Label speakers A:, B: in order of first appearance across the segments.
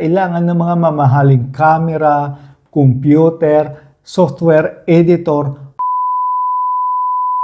A: kailangan ng mga mamahaling camera, computer, software editor.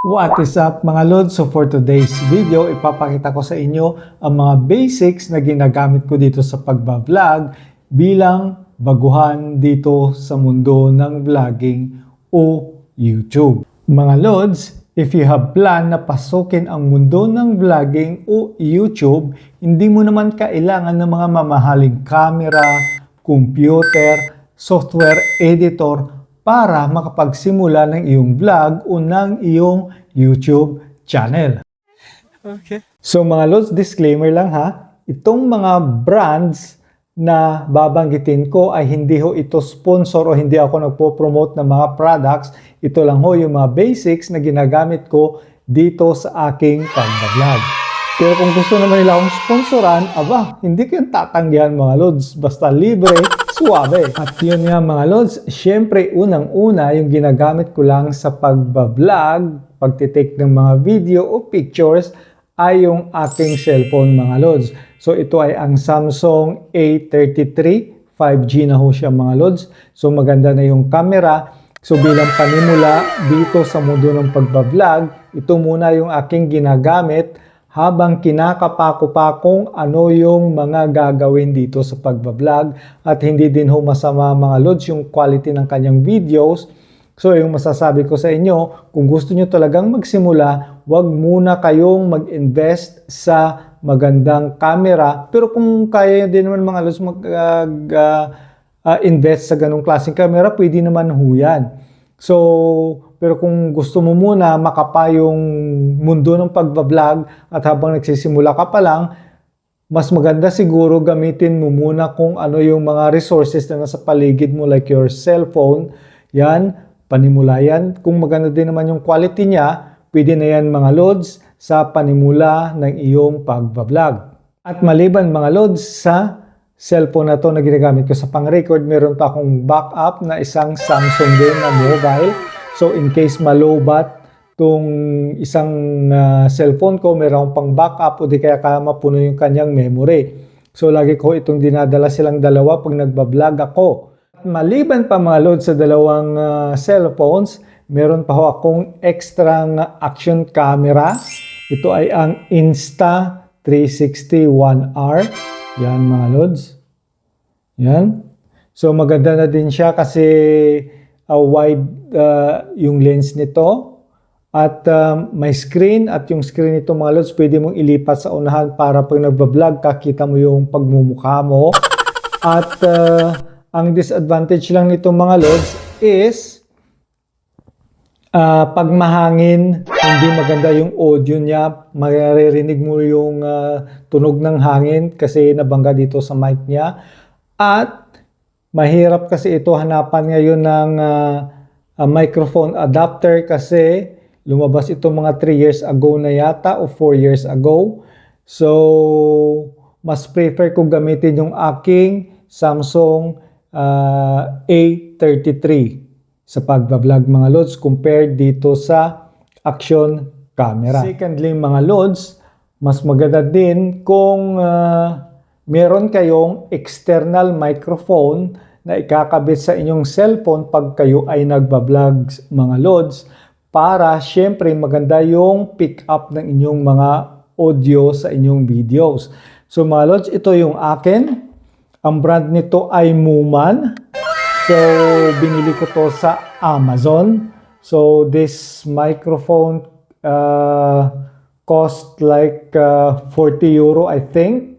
A: What is up mga Lods? So for today's video, ipapakita ko sa inyo ang mga basics na ginagamit ko dito sa pagbablog bilang baguhan dito sa mundo ng vlogging o YouTube. Mga Lods, if you have plan na pasukin ang mundo ng vlogging o YouTube, hindi mo naman kailangan ng mga mamahaling camera, computer, software editor para makapagsimula ng iyong vlog o ng iyong YouTube channel.
B: Okay.
A: So mga Lods, disclaimer lang ha. Itong mga brands na babanggitin ko ay hindi ho ito sponsor o hindi ako nagpo-promote ng mga products. Ito lang ho yung mga basics na ginagamit ko dito sa aking pag-vlog. Pero kung gusto naman nila akong sponsoran, aba, hindi ko yung tatanggihan mga Lods. Basta libre, suwabe. At yun nga mga Lods, syempre unang-una yung ginagamit ko lang sa pagbablog, pagtitake ng mga video o pictures ay yung aking cellphone mga Lods. So ito ay ang Samsung A33 5G na ho siya mga Lods. So maganda na yung camera. So bilang panimula dito sa mundo ng pagbablog, ito muna yung aking ginagamit habang kinakapako pa kung ano yung mga gagawin dito sa pagbablog at hindi din ho masama mga lods yung quality ng kanyang videos. So yung masasabi ko sa inyo, kung gusto nyo talagang magsimula, wag muna kayong mag-invest sa magandang camera. Pero kung kaya din naman mga lods mag-invest sa ganong klaseng camera, pwede naman ho yan. So, pero kung gusto mo muna makapa yung mundo ng pagbablog at habang nagsisimula ka pa lang, mas maganda siguro gamitin mo muna kung ano yung mga resources na nasa paligid mo like your cellphone. Yan, panimula yan. Kung maganda din naman yung quality niya, pwede na yan mga loads sa panimula ng iyong pagbablog. At maliban mga loads sa cellphone na to na ginagamit ko sa pang-record, meron pa akong backup na isang Samsung din na mobile. So in case malobat tong isang uh, cellphone ko, meron pang backup o di kaya kaya mapuno yung kanyang memory. So lagi ko itong dinadala silang dalawa pag nagbablog ako. Maliban pa mga load sa dalawang uh, cellphones, meron pa ho akong extra action camera. Ito ay ang Insta360 1R. Yan mga loads. Yan. So maganda na din siya kasi uh, wide uh, yung lens nito. At um, may screen at yung screen nito mga lods pwede mong ilipat sa unahan para pag nagbablog ka kita mo yung pagmumukha mo. At uh, ang disadvantage lang nito mga lods is uh, pag mahangin, hindi maganda yung audio niya. Maririnig mo yung uh, tunog ng hangin kasi nabangga dito sa mic niya. At mahirap kasi ito hanapan ngayon ng uh, microphone adapter kasi lumabas ito mga 3 years ago na yata o 4 years ago. So, mas prefer ko gamitin yung aking Samsung uh, A33 sa pagbablog mga loads compared dito sa action camera. Secondly mga loads, mas maganda din kung uh, meron kayong external microphone na ikakabit sa inyong cellphone pag kayo ay nagbablog mga loads para syempre maganda yung pick up ng inyong mga audio sa inyong videos. So mga loads, ito yung akin. Ang brand nito ay Muman. So, binili ko to sa Amazon. So, this microphone uh, cost like uh, 40 euro, I think.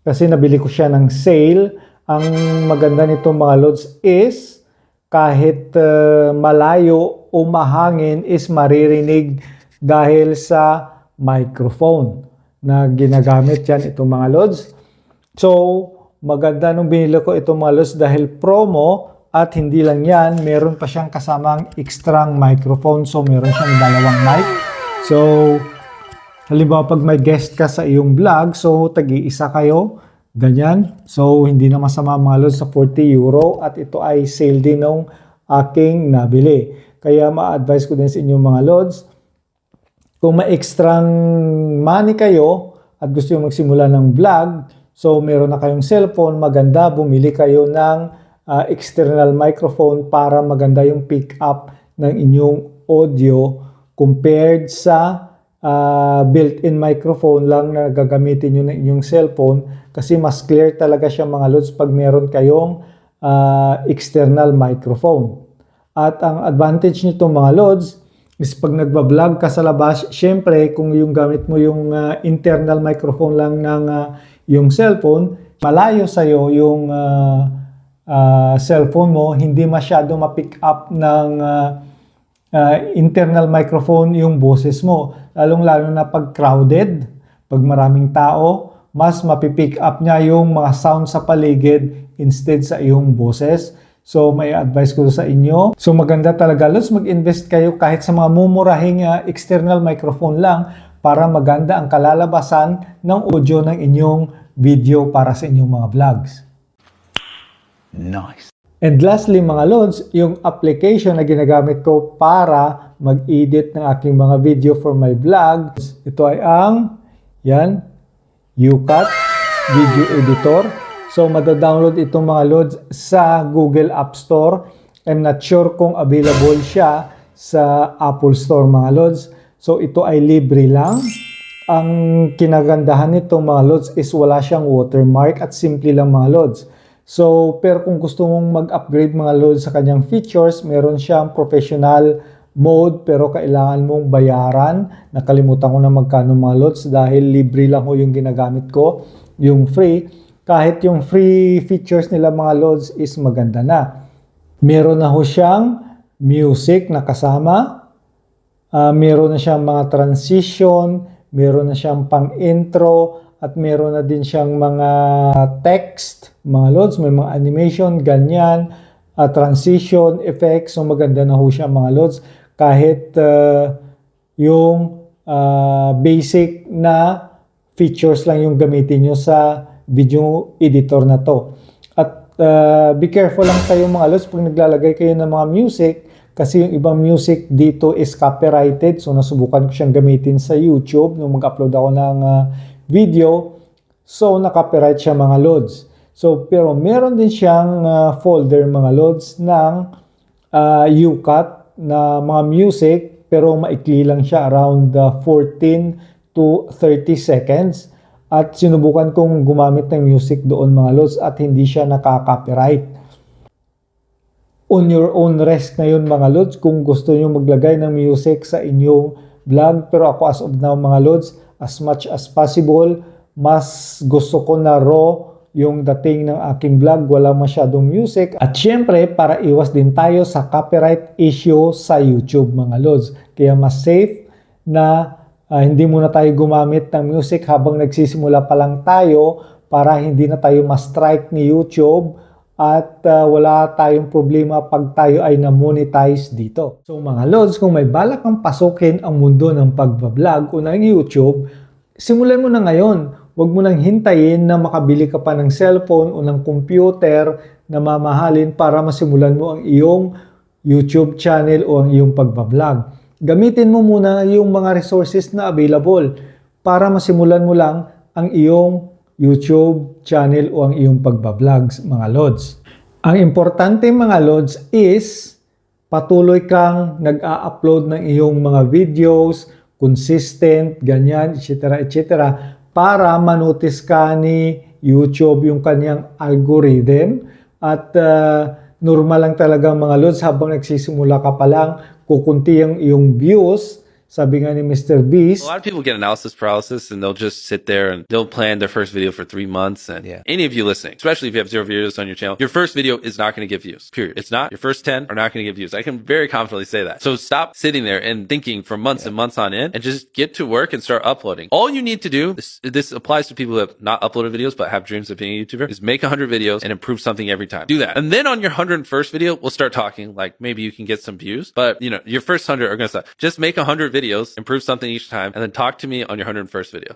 A: Kasi nabili ko siya ng sale. Ang maganda nito mga loads is kahit uh, malayo o mahangin is maririnig dahil sa microphone na ginagamit yan itong mga loads. So, maganda nung binili ko itong mga loads dahil promo at hindi lang yan, meron pa siyang kasamang extra microphone. So, meron siyang dalawang mic. So, halimbawa pag may guest ka sa iyong vlog, so tagi-isa kayo, ganyan. So, hindi na masama mga lods sa 40 euro at ito ay sale din ng aking nabili. Kaya ma-advise ko din sa inyong mga lods, kung may extra money kayo at gusto yung magsimula ng vlog, So meron na kayong cellphone, maganda, bumili kayo ng ah, external microphone para maganda yung pick up ng inyong audio compared sa ah, built-in microphone lang na gagamitin nyo ng inyong cellphone kasi mas clear talaga siya mga lods pag meron kayong ah, external microphone. At ang advantage nito mga lods is pag nagbablog ka sa labas, syempre kung yung gamit mo yung ah, internal microphone lang ng ah, yung cellphone, malayo sa'yo yung ah, ah, cellphone mo, hindi masyado ma-pick up ng ah, ah, internal microphone yung boses mo. Lalong-lalo na pag crowded, pag maraming tao, mas mapipick up niya yung mga sound sa paligid instead sa iyong boses. So, may advice ko sa inyo. So, maganda talaga. Let's mag-invest kayo kahit sa mga mumurahing ah, external microphone lang para maganda ang kalalabasan ng audio ng inyong video para sa inyong mga vlogs.
B: Nice.
A: And lastly mga lods, yung application na ginagamit ko para mag-edit ng aking mga video for my vlog. Ito ay ang, yan, UCut Video Editor. So, madadownload itong mga loads sa Google App Store. I'm not sure kung available siya sa Apple Store mga loads. So, ito ay libre lang. Ang kinagandahan nito mga loads is wala siyang watermark at simple lang mga loads. So, pero kung gusto mong mag-upgrade mga loads sa kanyang features, meron siyang professional mode pero kailangan mong bayaran. Nakalimutan ko na magkano mga loads dahil libre lang ho yung ginagamit ko, yung free. Kahit yung free features nila mga loads is maganda na. Meron na ho siyang music na kasama. Ah, meron na siyang mga transition, meron na siyang pang-intro, at meron na din siyang mga text, mga loads, may mga animation, ganyan, ah, transition, effects, so maganda na ho siya mga loads. Kahit ah, yung ah, basic na features lang yung gamitin nyo sa video editor na to. At uh, be careful lang kayo mga lods pag naglalagay kayo ng mga music kasi yung ibang music dito is copyrighted. So nasubukan ko siyang gamitin sa YouTube nung mag-upload ako ng uh, video. So na-copyright siya mga lods. So pero meron din siyang uh, folder mga lods ng uh, UCut na mga music pero maikli lang siya around uh, 14 to 30 seconds. At sinubukan kong gumamit ng music doon mga lods at hindi siya nakaka-copyright. On your own risk na yun mga lods kung gusto nyo maglagay ng music sa inyong vlog. Pero ako as of now mga lods, as much as possible, mas gusto ko na raw yung dating ng aking vlog, wala masyadong music. At syempre, para iwas din tayo sa copyright issue sa YouTube mga lods. Kaya mas safe na Ah, hindi muna tayo gumamit ng music habang nagsisimula pa lang tayo para hindi na tayo ma-strike ni YouTube at ah, wala tayong problema pag tayo ay na-monetize dito. So mga lods, kung may balak kang pasukin ang mundo ng pagbablog o ng YouTube, simulan mo na ngayon. Huwag mo nang hintayin na makabili ka pa ng cellphone o ng computer na mamahalin para masimulan mo ang iyong YouTube channel o ang iyong pagbablog gamitin mo muna yung mga resources na available para masimulan mo lang ang iyong YouTube channel o ang iyong pagbablogs, mga lods. Ang importante mga lods is patuloy kang nag-a-upload ng iyong mga videos, consistent, ganyan, etc. etc. para manotice ka ni YouTube yung kanyang algorithm at uh, normal lang talaga mga lods habang nagsisimula ka pa lang kukunti ang iyong views. Sabi nga ni Mr. Beast,
C: A lot of people get analysis paralysis and they'll just sit there and they'll plan their first video for three months. And
B: Yeah.
C: any of you listening, especially if you have zero videos on your channel, your first video is not going to get views. Period. It's not. Your first 10 are not going to get views. I can very confidently say that. So stop sitting there and thinking for months and months on end and just get to work and start uploading. All you need to do, this, this applies to people who have not uploaded videos but have dreams of being a YouTuber, is make 100 videos and improve something every time. Do that. And then on your 101st video, we'll start talking like maybe you can get some views, but you know, your first 100 are going to suck. Just make 100 videos, improve something each time, and then talk to me on your 101st video.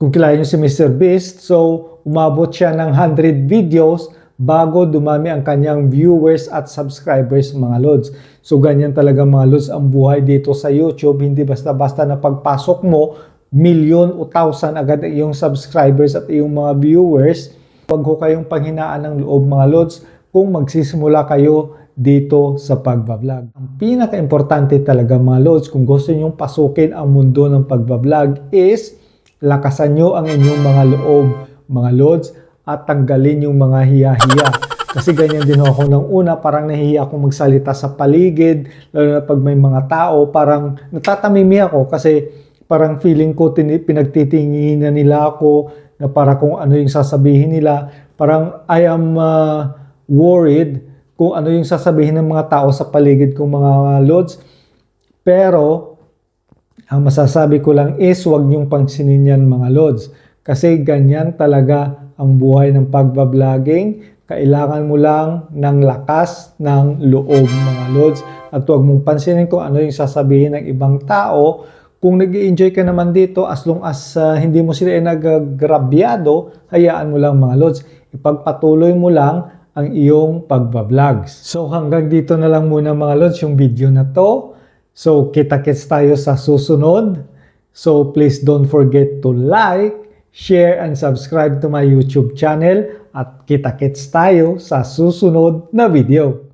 A: kung kilala nyo si Mr. Beast, so umabot siya ng 100 videos bago dumami ang kanyang viewers at subscribers mga lods. So ganyan talaga mga lods ang buhay dito sa YouTube. Hindi basta-basta na pagpasok mo, milyon o thousand agad ang iyong subscribers at iyong mga viewers, huwag ko kayong panghinaan ng loob mga lods kung magsisimula kayo dito sa pagbablog. Ang pinaka-importante talaga mga lods kung gusto nyong pasukin ang mundo ng pagbablog is lakasan nyo ang inyong mga loob mga lods at tanggalin yung mga hiya-hiya. Kasi ganyan din ako ng una, parang nahihiya akong magsalita sa paligid, lalo na pag may mga tao, parang natatamimi ako kasi parang feeling ko tin- pinagtitingin na nila ako na para kung ano yung sasabihin nila. Parang I am uh, worried kung ano yung sasabihin ng mga tao sa paligid kong mga lods. Pero ang masasabi ko lang is huwag niyong pansinin yan mga lods. Kasi ganyan talaga ang buhay ng pagbabloging. Kailangan mo lang ng lakas ng loob mga lods. At huwag mong pansinin kung ano yung sasabihin ng ibang tao. Kung nag enjoy ka naman dito, as long as uh, hindi mo sila nagagrabyado, hayaan mo lang mga lods. Ipagpatuloy mo lang ang iyong pagbablogs. So hanggang dito na lang muna mga lods yung video na to. So kita-kits tayo sa susunod. So please don't forget to like, share, and subscribe to my YouTube channel at kita-kits tayo sa susunod na video.